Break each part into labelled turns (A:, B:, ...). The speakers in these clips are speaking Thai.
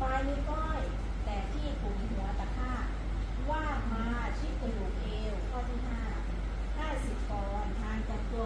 A: ปลายนิ้วก้อย แต่ที่ขุมหัวตะข้ายวาดมาชิดกระดูกเอวข้อที่ห้าห้าสิบปอนด์ทางจากตัว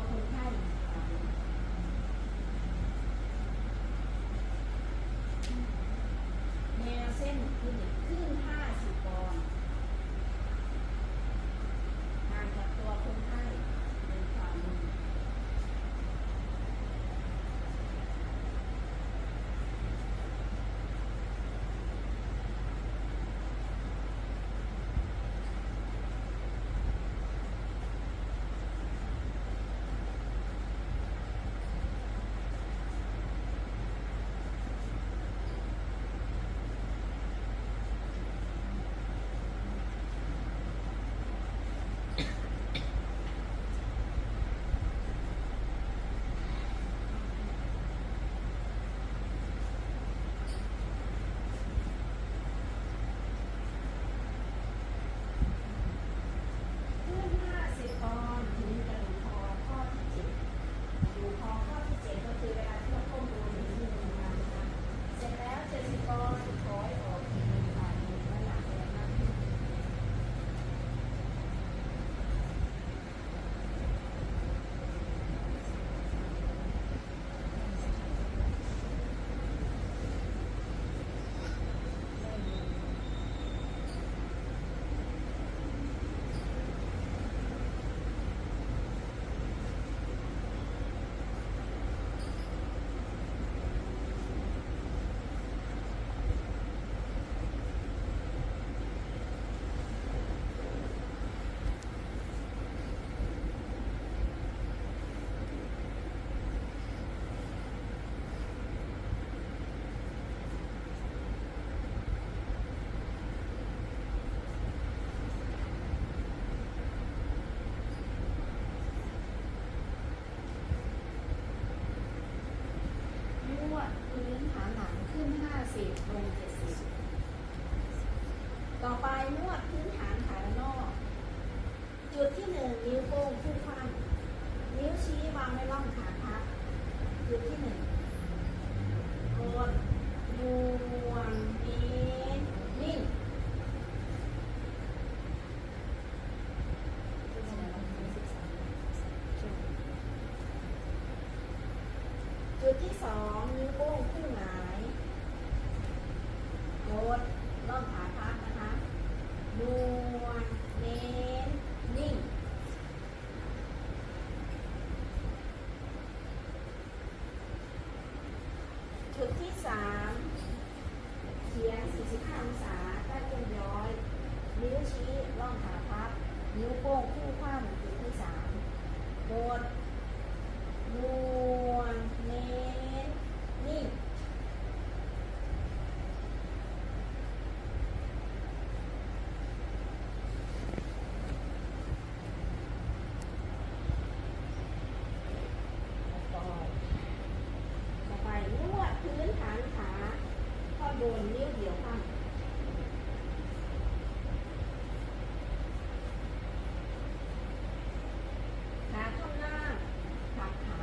A: พื้นฐานหลังขึ้นห้าสิบลงเจ็ดสิบต่อไปนวดพื้นฐานขาด้านนอก จุดที่หนึ่งนิ้วโป้งคู่ข้างนิ้วชี้วางไว้ร่องขาพับจุดที่หนึ่งกดนวลเน้นนิ่ง จุด ที่สองนิ้วโป้งคู่หงายกดล่องขาพักนะคะนวลเน้นนิ่ง จุดที่สามเขียง 45 องศาใต้ต้นย้อย นิ้วชี้ล่องขาพับ นิ้วโป้งคู่ขว้ามกด นวลเน้นนิ่งต่อต่อไปนวดพื้นฐานขาข้อบ นนิ้วเดียวข้างขาข้างหน้าผักขา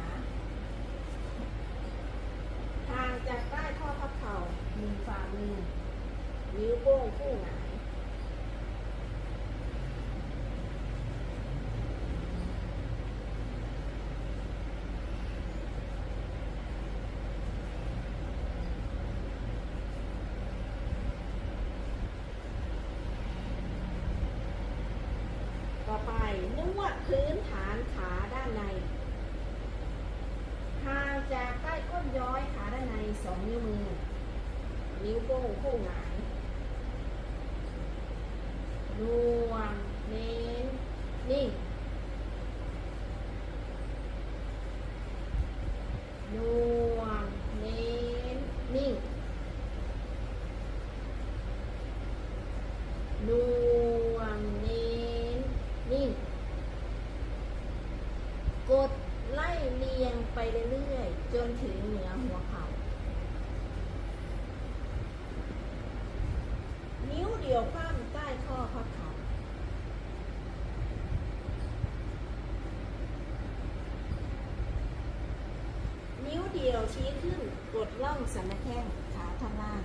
A: ห่างจากใต้ข้อพับเข่ามือฝ่ามือนิ้วโป้งคู่หงาย ต่อไปนวดพื้นฐานขาด้านในห่างจากใต้ก้นย้อยขาด้านในสองนิ้วมือ นิ้วโป้งคู่หงายนวลเน้นนิ่งนวลเน้นนิ่งนวลเน้น นิ่ง กดไล่เรียงไปเรื่อยๆ จนถึงเหัวเข่า นิ้วเดียวข้ามใต้ข้อพับเข่านิ้วเดียวชี้ขึ้นกดล่องสันแข้งขาท่างล่าง